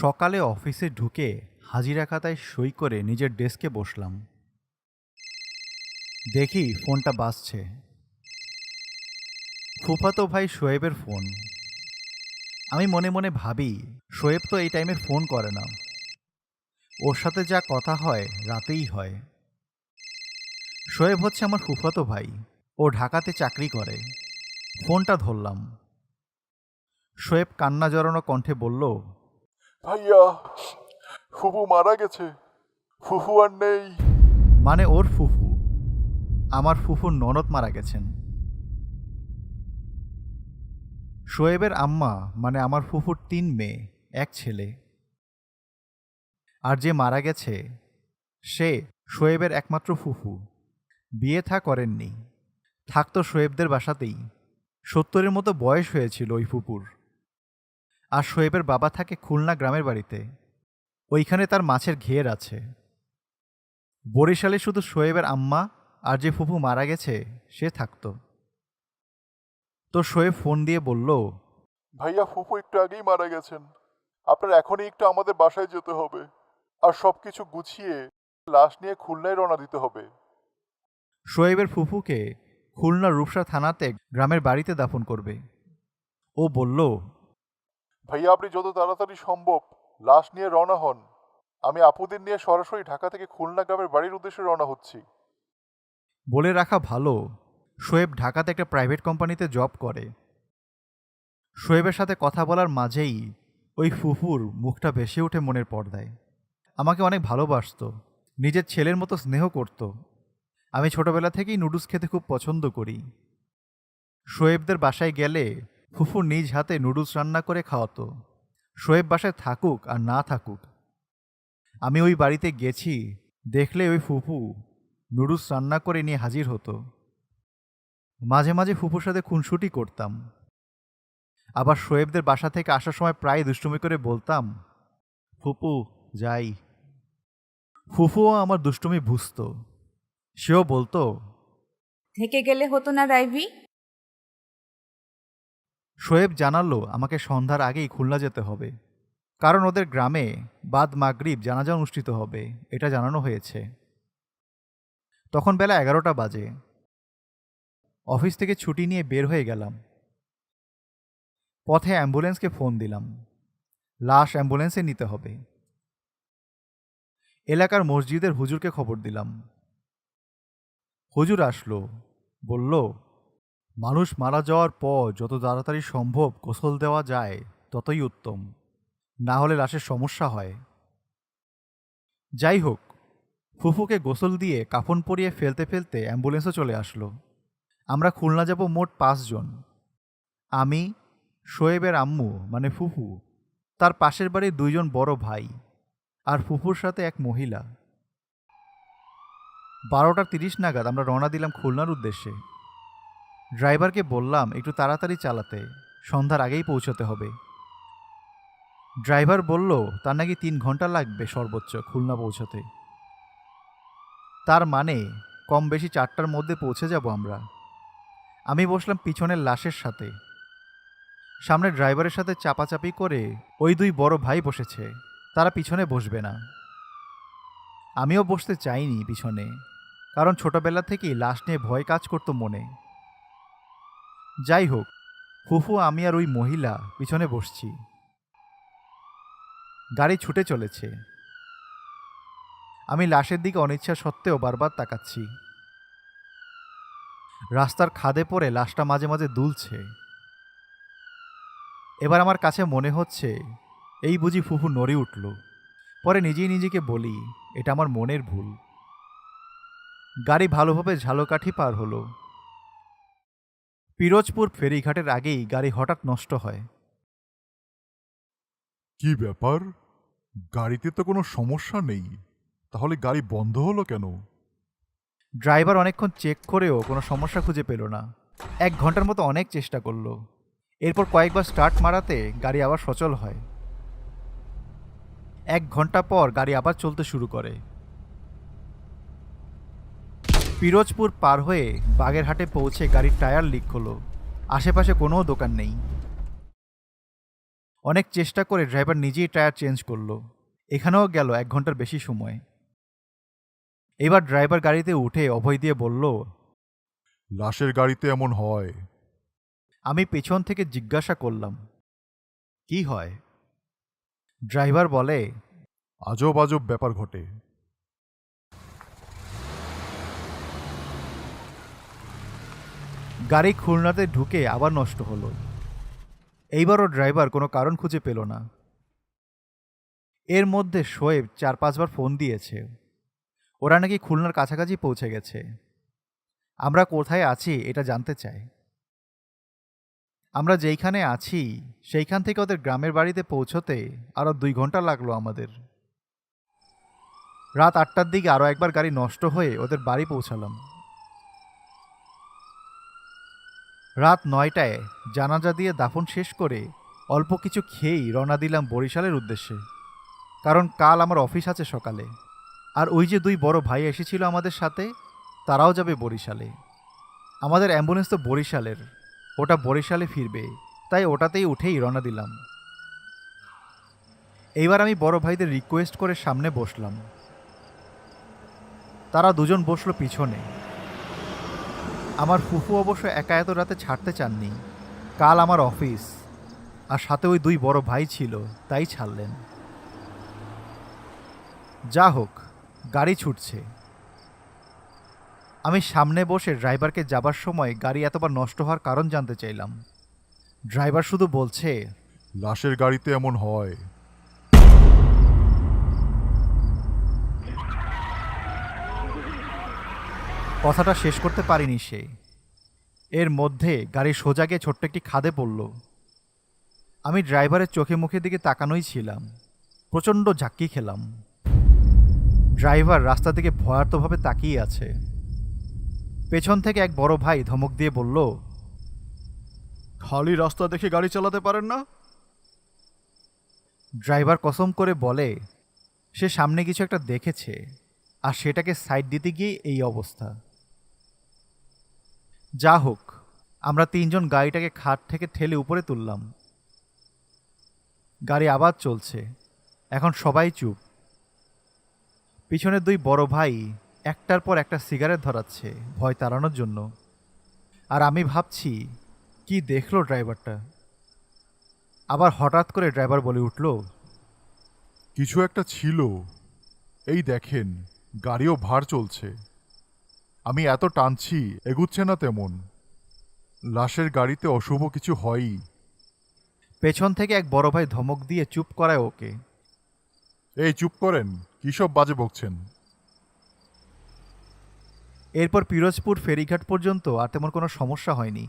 সকালে অফিসে ঢুকে হাজিরা খাতায় সই করে নিজের ডেস্কে বসলাম। দেখি ফোনটা বাজছে। ফুফাতো ভাই শোয়েবের ফোন। আমি মনে মনে ভাবি, শোয়েব তো এই টাইমে ফোন করে না। ওর সাথে যা কথা হয়, রাতেই হয়। শোয়েব হচ্ছে আমার ফুফাতো ভাই। ও ঢাকাতে চাকরি করে। ফোনটা ধরলাম। শোয়েব কান্না জড়ানো কণ্ঠে বলল ভাইয়া, ফুফু মারা গেছে। ফুফু আর নেই। মানে ওর ফুফু? আমার ফুফুর ননদ মারা গেছেন। শোয়েবের আম্মা মানে আমার ফুফুর তিন মেয়ে, এক ছেলে। আর যে মারা গেছে, সে শোয়েবের একমাত্র ফুফু। বিয়ে থা করেননি। থাকতো শোয়েবদের বাসাতেই। সত্তরের মতো বয়স হয়েছিল ওই ফুপুর আর শোয়েবের বাবা থাকে খুলনা গ্রামের বাড়িতে। ওইখানে তার মাছের ঘের আছে। বরিশালে শুধু শোয়েবের আম্মা আর যে ফুফু মারা গেছে সে থাকতো। তো শোয়েব ফোন দিয়ে বলল ভাইয়া ফুফু একটু আগেই মারা গেছেন। আপনার এখনই একটু আমাদের বাসায় যেতে হবে। আর সব কিছু গুছিয়ে লাশ নিয়ে খুলনায় রওনা দিতে হবে। শোয়েবের ফুফুকে খুলনা রূপসা থানাতে গ্রামের বাড়িতে দাফন করবে। ও বলল ভাইয়া, আপনি যত তাড়াতাড়ি সম্ভব লাশ নিয়ে রওনা হন। আমি আপুদের নিয়ে সরাসরি ঢাকা থেকে খুলনা গ্রামের বাড়ির উদ্দেশ্যে রওনা হচ্ছি। বলে রাখা ভালো, শোয়েব ঢাকাতে একটা প্রাইভেট কোম্পানিতে জব করে। শোয়েবের সাথে কথা বলার মাঝেই ওই ফুফুর মুখটা ভেসে ওঠে মনের পর্দায়। আমাকে অনেক ভালোবাসতো, নিজের ছেলের মতো স্নেহ করত। আমি ছোটবেলা থেকেই নুডলস খেতে খুব পছন্দ করি। শোয়েবদের বাসায় গেলে ফুফু নিজ হাতে নুডলস রান্না করে খাওয়াতো। শোয়েব বাসায় থাকুক আর না থাকুক। আমি ওই বাড়িতে গেছি, দেখলে ওই ফুফু নুডলস রান্না করে নিয়ে হাজির হতো। মাঝে মাঝে ফুফুর সাথে খুনসুটি করতাম। আবার শোয়েবদের বাসা থেকে আসার সময় প্রায় দুষ্টুমি করে বলতাম, ফুপু, যাই। ফুফুও আমার দুষ্টুমি বুঝত। সেও বলতো, থেকে গেলে হতো না রাইভি? শোয়েব জানালো, আমাকে সন্ধ্যার আগেই খুলনা যেতে হবে। কারণ ওদের গ্রামে বাদ মাগরিব জানাজা অনুষ্ঠিত হবে, এটা জানানো হয়েছে। তখন বেলা এগারোটা বাজে। অফিস থেকে ছুটি নিয়ে বের হয়ে গেলাম। পথে অ্যাম্বুলেন্সকে ফোন দিলাম। লাশ অ্যাম্বুলেন্সে নিতে হবে। এলাকার মসজিদের হুজুরকে খবর দিলাম। হুজুর আসলো, বলল মানুষ মারা যাওয়ার পর যত তাড়াতাড়ি সম্ভব গোসল দেওয়া যায়, ততই উত্তম। না হলে লাশের সমস্যা হয়। যাই হোক ফুফুকে গোসল দিয়ে কাফন পরিয়ে ফেলতে ফেলতে অ্যাম্বুলেন্সও চলে আসলো। আমরা খুলনা যাব মোট পাঁচজন আমি, শোয়েবের আম্মু মানে ফুফু, তার পাশের বাড়ির দুইজন বড় ভাই আর ফুফুর সাথে এক মহিলা। বারোটা তিরিশ নাগাদ আমরা রওনা দিলাম খুলনার উদ্দেশ্যে। ড্রাইভারকে বললাম, একটু তাড়াতাড়ি চালাতে, সন্ধ্যার আগেই পৌঁছতে হবে। ড্রাইভার বলল, তার নাকি তিন ঘণ্টা লাগবে সর্বোচ্চ খুলনা পৌঁছতে। তার মানে কম বেশি চারটার মধ্যে পৌঁছে যাব আমরা। আমি বসলাম পিছনের লাশের সাথে। সামনে ড্রাইভারের সাথে চাপাচাপি করে ওই দুই বড় ভাই বসেছে, তারা পিছনে বসবে না। আমিও বসতে চাইনি পিছনে, কারণ ছোটবেলা থেকেই লাশ নিয়ে ভয় কাজ করতো মনে। যাই হোক ফুফু, আমি আর ওই মহিলা পিছনে বসছি। গাড়ি ছুটে চলেছে। আমি লাশের দিকে অনিচ্ছা সত্ত্বেও বারবার তাকাচ্ছি। রাস্তার খাদে পড়ে লাশটা মাঝে মাঝে দুলছে। এবার আমার কাছে মনে হচ্ছে, এই বুঝি ফুফু নড়ে উঠল। পরে নিজেই নিজেকে বলি, এটা আমার মনের ভুল। গাড়ি ভালোভাবে ঝালকাঠি পার হলো। পিরোজপুর ফেরিঘাটের আগেই গাড়ি হঠাৎ নষ্ট হয়। কি ব্যাপার? গাড়িতে তো কোনো সমস্যা নেই। তাহলে গাড়ি বন্ধ হলো কেন? ড্রাইভার অনেকক্ষণ চেক করেও কোনো সমস্যা খুঁজে পেল না। এক ঘণ্টার মতো অনেক চেষ্টা করল। এরপর কয়েকবার স্টার্ট মারাতে গাড়ি আবার সচল হয়। এক ঘণ্টা পর গাড়ি আবার চলতে শুরু করে। পিরোজপুর পার হয়ে বাগেরহাটে পৌঁছে গাড়ির টায়ার লিক হলো। আশেপাশে কোনো দোকান নেই। অনেক চেষ্টা করে ড্রাইভার নিজেই টায়ার চেঞ্জ করল। এখানেও গেল এক ঘণ্টার বেশি সময়। এবার ড্রাইভার গাড়িতে উঠে অভয় দিয়ে বলল লাশের গাড়িতে এমন হয়? আমি পেছন থেকে জিজ্ঞাসা করলাম কি হয়? ড্রাইভার বলে আজব আজব ব্যাপার ঘটে। গাড়ি খুলনাতে ঢুকে আবার নষ্ট হলো। এইবারও ড্রাইভার কোনো কারণ খুঁজে পেল না। এর মধ্যে শোয়েব চার পাঁচবার ফোন দিয়েছে। ওরা নাকি খুলনার কাছাকাছি পৌঁছে গেছে। আমরা কোথায় আছি এটা জানতে চাই। আমরা যেইখানে আছি, সেইখান থেকে ওদের গ্রামের বাড়িতে পৌঁছতে আরও দুই ঘণ্টা লাগল আমাদের। রাত আটটার দিকে আরও একবার গাড়ি নষ্ট হয়ে ওদের বাড়ি পৌঁছালাম। রাত নয়টায় জানাজা দিয়ে দাফন শেষ করে অল্প কিছু খেয়েই রওনা দিলাম বরিশালের উদ্দেশ্যে। কারণ কাল আমার অফিস আছে সকালে। আর ওই যে দুই বড় ভাই এসেছিল আমাদের সাথে, তারাও যাবে বরিশালে। আমাদের অ্যাম্বুলেন্স তো বরিশালের। ওটা বরিশালে ফিরবে। তাই ওটাতেই উঠেই রওনা দিলাম। এইবার আমি বড় ভাইদের রিকোয়েস্ট করে সামনে বসলাম। তারা দুজন বসল পিছনে। আমার ফুফু অবশ্য একা এত রাতে ছাড়তে চাননি। কাল আমার অফিস। আর সাথে ওই দুই বড় ভাই ছিল, তাই ছাড়লেন। যা হোক, গাড়ি ছুটছে। আমি সামনে বসে ড্রাইভারকে যাবার সময় গাড়ি এতবার নষ্ট হওয়ার কারণ জানতে চাইলাম। ড্রাইভার শুধু বলছে, লাশের গাড়িতে এমন হয়। কথাটা শেষ করতে পারিনি সে। এর মধ্যে গাড়ি সোজা গিয়ে ছোট্ট একটি খাদে পড়ল। আমি ড্রাইভারের চোখে মুখের দিকে তাকানোই ছিলাম। প্রচণ্ড ঝাক্কি খেলাম। ড্রাইভার রাস্তা থেকে ভয়ার্তভাবে তাকিয়ে আছে। পেছন থেকে এক বড় ভাই ধমক দিয়ে বলল খালি রাস্তা দেখে গাড়ি চালাতে পারেন না? ড্রাইভার কসম করে বলে সে সামনে কিছু একটা দেখেছে আর সেটাকে সাইড দিতে গিয়ে এই অবস্থা। যা হোক, আমরা তিনজন গাড়িটাকে খাট থেকে ঠেলে উপরে তুললাম। গাড়ি আবার চলছে। এখন সবাই চুপ। পিছনের দুই বড় ভাই একটার পর একটা সিগারেট ধরাচ্ছে ভয় তাড়ানোর জন্য। আর আমি ভাবছি, কি দেখল ড্রাইভারটা? আবার হঠাৎ করে ড্রাইভার বলে উঠল, কিছু একটা ছিল। এই দেখেন, গাড়িও ভার চলছে। আমি এত টানছি এগুচ্ছে না তেমন। লাশের গাড়িতে অশুভ কিছু হয়ই। পেছন থেকে এক বড় ভাই ধমক দিয়ে চুপ করায় ওকে। এই চুপ করেন কী সব বাজে বকছেন? এরপর পিরোজপুর ফেরিঘাট পর্যন্ত আর তেমন কোনো সমস্যা হয়নি।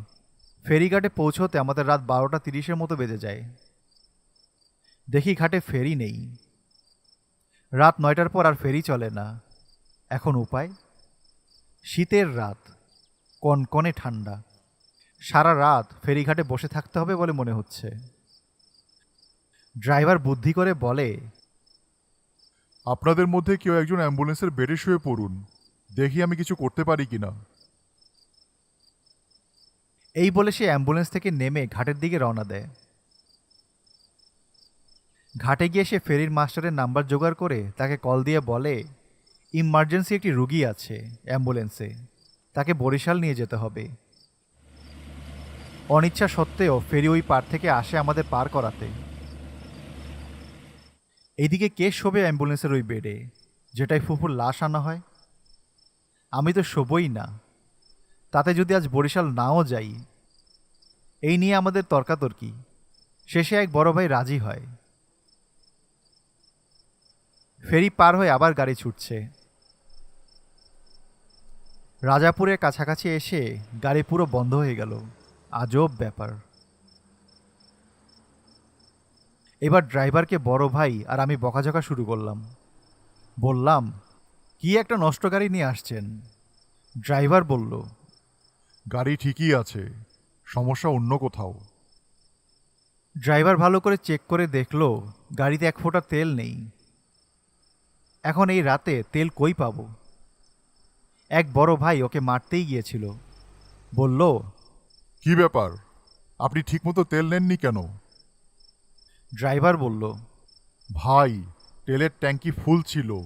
ফেরিঘাটে পৌঁছতে আমাদের রাত বারোটা তিরিশের মতো বেজে যায়। দেখি ঘাটে ফেরি নেই। রাত নয়টার পর আর ফেরি চলে না। এখন উপায়? শীতের রাত কনকনে ঠান্ডা সারা রাত ফেরিঘাটে বসে থাকতে হবে বলে মনে হচ্ছে। ড্রাইভার বুদ্ধি করে বলে আপনাদের মধ্যে কেউ একজন অ্যাম্বুলেন্সের বেডে শুয়ে পড়ুন। দেখি আমি কিছু করতে পারি কি না এই বলে সে অ্যাম্বুলেন্স থেকে নেমে ঘাটের দিকে রওনা দেয়। ঘাটে গিয়ে সে ফেরির মাস্টারের নাম্বার জোগাড় করে তাকে কল দিয়ে বলে ইমার্জেন্সি একটি রুগী আছে, অ্যাম্বুলেন্সে। তাকে বরিশাল নিয়ে যেতে হবে। অনিচ্ছা সত্ত্বেও ফেরি ওই পার থেকে আসে আমাদের পার করাতে। এইদিকে কে শোবে অ্যাম্বুলেন্সের ওই বেডে? যেটাই ফুফুর লাশ আনা হয়? আমি তো শোবই না। তাতে যদি আজ বরিশাল নাও যাই, এই নিয়ে আমাদের তর্কাতর্কি। শেষে এক বড় ভাই রাজি হয়। ফেরি পার হয়ে আবার গাড়ি ছুটছে। রাজাপুরের কাছাকাছি এসে গাড়ি পুরো বন্ধ হয়ে গেল। আজব ব্যাপার। এবার ড্রাইভারকে বড় ভাই আর আমি বকাঝকা শুরু করলাম। বললাম কি একটা নষ্ট গাড়ি নিয়ে আসছেন? ড্রাইভার বলল গাড়ি ঠিকই আছে সমস্যা অন্য কোথাও। ড্রাইভার ভালো করে চেক করে দেখল গাড়িতে এক ফোঁটা তেল নেই। এখন এই রাতে তেল কই পাবো? এক বড় ভাই ওকে মারতেই গিয়েছিল। বলল কি ব্যাপার? আপনি ঠিকমতো তেল নেননি কেন? ড্রাইভার বলল ভাই তেলের ট্যাঙ্কি ফুল ছিল।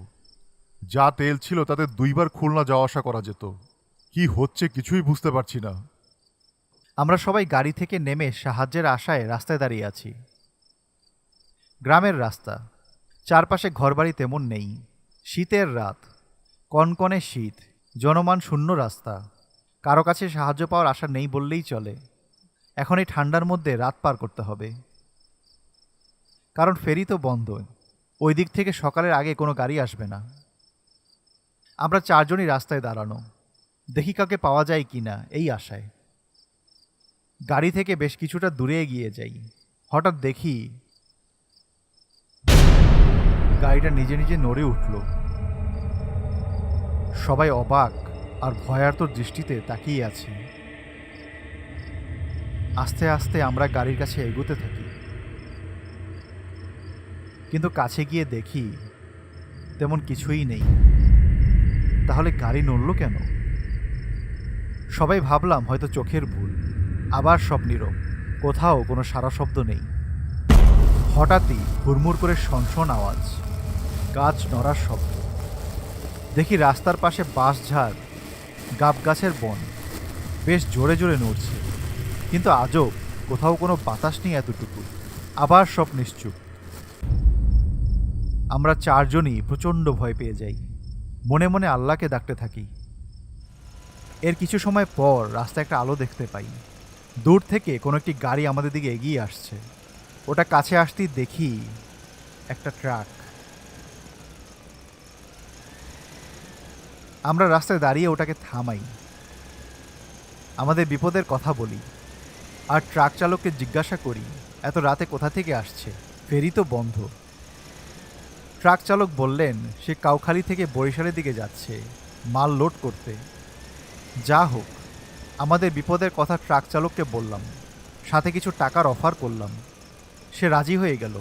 যা তেল ছিল তাতে দুইবার খুলনা যাওয়া আসা করা যেত। কি হচ্ছে কিছুই বুঝতে পারছি না। আমরা সবাই গাড়ি থেকে নেমে সাহায্যের আশায় রাস্তায় দাঁড়িয়ে আছি। গ্রামের রাস্তা। চারপাশে ঘরবাড়ি তেমন নেই। শীতের রাত। কনকনে শীত। জনমান শূন্য রাস্তা। কারও কাছে সাহায্য পাওয়ার আশা নেই বললেই চলে। এখন এই ঠান্ডার মধ্যে রাত পার করতে হবে। কারণ ফেরি তো বন্ধ। ওই দিক থেকে সকালের আগে কোনো গাড়ি আসবে না। আমরা চারজনই রাস্তায় দাঁড়ানো। দেখি কাউকে পাওয়া যায় কি না, এই আশায়। গাড়ি থেকে বেশ কিছুটা দূরে এগিয়ে যাই। হঠাৎ দেখি গাড়িটা নিজে নিজে নড়ে উঠল। সবাই অবাক আর ভয়ার্ত দৃষ্টিতে তাকিয়ে আছে। আস্তে আস্তে আমরা গাড়ির কাছে এগোতে থাকি। কিন্তু কাছে গিয়ে দেখি তেমন কিছুই নেই। তাহলে গাড়ি নড়ল কেন? সবাই ভাবলাম হয়তো চোখের ভুল। আবার সব নীরব। কোথাও কোনো সারা শব্দ নেই। হঠাৎই হুড়মুড় করে শনশন আওয়াজ। গাছ নড়ার শব্দ। দেখি রাস্তার পাশে বাঁশঝাড় গাব গাছের বন, বেশ জোরে জোরে নড়ছে। কিন্তু আজও কোথাও কোনো বাতাস নেই এতটুকু। আবার সব নিশ্চুপ। আমরা চারজনই প্রচণ্ড ভয় পেয়ে যাই। মনে মনে আল্লাহকে ডাকতে থাকি। এর কিছু সময় পর রাস্তায় একটা আলো দেখতে পাই। দূর থেকে কোনো একটি গাড়ি আমাদের দিকে এগিয়ে আসছে। ওটা কাছে আসতেই দেখি একটা ট্রাক। আমরা রাস্তায় দাঁড়িয়ে ওটাকে থামাই। আমাদের বিপদের কথা বলি। আর ট্রাক চালককে জিজ্ঞাসা করি, এত রাতে কোথা থেকে আসছে? ফেরি তো বন্ধ। ট্রাক চালক বললেন, সে কাউখালি থেকে বরিশালের দিকে যাচ্ছে, মাল লোড করতে। যা হোক, আমাদের বিপদের কথা ট্রাক চালককে বললাম, সাথে কিছু টাকার অফার করলাম। সে রাজি হয়ে গেল।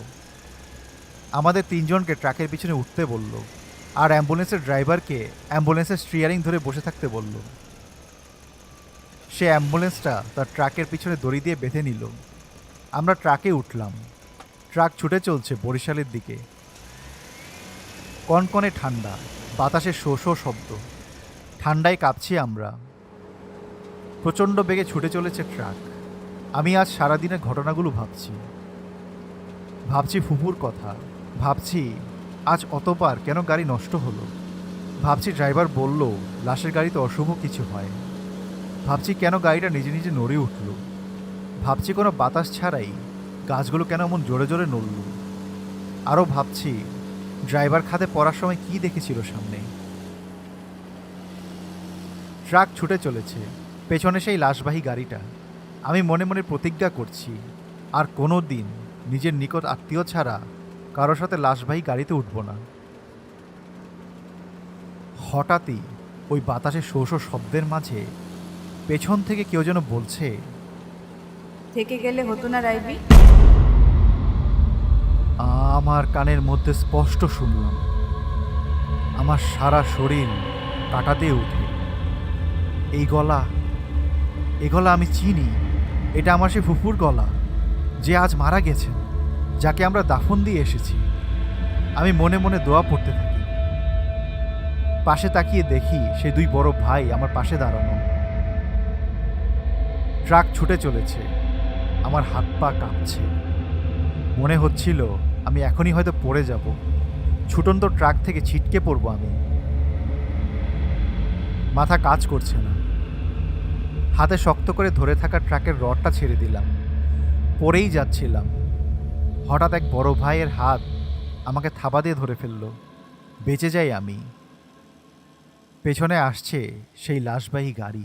আমাদের তিনজনকে ট্রাকের পিছনে উঠতে বলল আর অ্যাম্বুলেন্সের ড্রাইভারকে অ্যাম্বুলেন্সের স্টিয়ারিং ধরে বসে থাকতে বলল। সে অ্যাম্বুলেন্সটা তার ট্রাকের পিছনে দড়ি দিয়ে বেঁধে নিল। আমরা ট্রাকে উঠলাম। ট্রাক ছুটে চলছে বরিশালের দিকে। কনকনে ঠান্ডা, বাতাসে শো শো শব্দ। ঠান্ডায় কাঁপছি আমরা। প্রচণ্ড বেগে ছুটে চলেছে ট্রাক। আমি আজ সারাদিনের ঘটনাগুলো ভাবছি। ভাবছি ফুফুর কথা। ভাবছি আজ অতপার কেন গাড়ি নষ্ট হলো? ভাবছি ড্রাইভার বলল, লাশের গাড়িতে অশুভ কিছু হয়। ভাবছি কেন গাড়িটা নিজে নিজে নড়ে উঠল? ভাবছি কোনো বাতাস ছাড়াই গাছগুলো কেন এমন জোরে জোরে নড়ল? আরও ভাবছি, ড্রাইভার খাতে পড়ার সময় কি দেখেছিল সামনে? ট্রাক ছুটে চলেছে, পেছনে সেই লাশবাহী গাড়িটা। আমি মনে মনে প্রতিজ্ঞা করছি, আর কোনো দিন নিজের নিকট আত্মীয় ছাড়া কারোর সাথে লাশবাহী গাড়িতে উঠব না। হঠাৎই ওই বাতাসে শো শো শব্দের মাঝে পেছন থেকে কেউ যেন বলছে থেকে গেলে হতো না রাইভি আমার কানের মধ্যে স্পষ্ট শুনলাম আমার সারা শরীর কাটাতে উঠে। এই গলা এই গলা আমি চিনি এটা আমার সে ফুফুর গলা যে আজ মারা গেছেন। যাকে আমরা দাফন দিয়ে এসেছি। আমি মনে মনে দোয়া পড়তে থাকি। পাশে তাকিয়ে দেখি সে দুই বড় ভাই আমার পাশে দাঁড়ানো। ট্রাক ছুটে চলেছে। আমার হাত পা কাঁপছে। মনে হচ্ছিল আমি এখনই হয়তো পড়ে যাব। ছুটন্ত ট্রাক থেকে ছিটকে পড়ব আমি। মাথা কাজ করছে না। হাতে শক্ত করে ধরে থাকা ট্রাকের রডটা ছেড়ে দিলাম। পড়েই যাচ্ছিলাম। হঠাৎ এক বড় ভাইয়ের হাত আমাকে থাবা দিয়ে ধরে ফেলল। বেঁচে যাই আমি। পেছনে আসছে সেই লাশবাহী গাড়ি।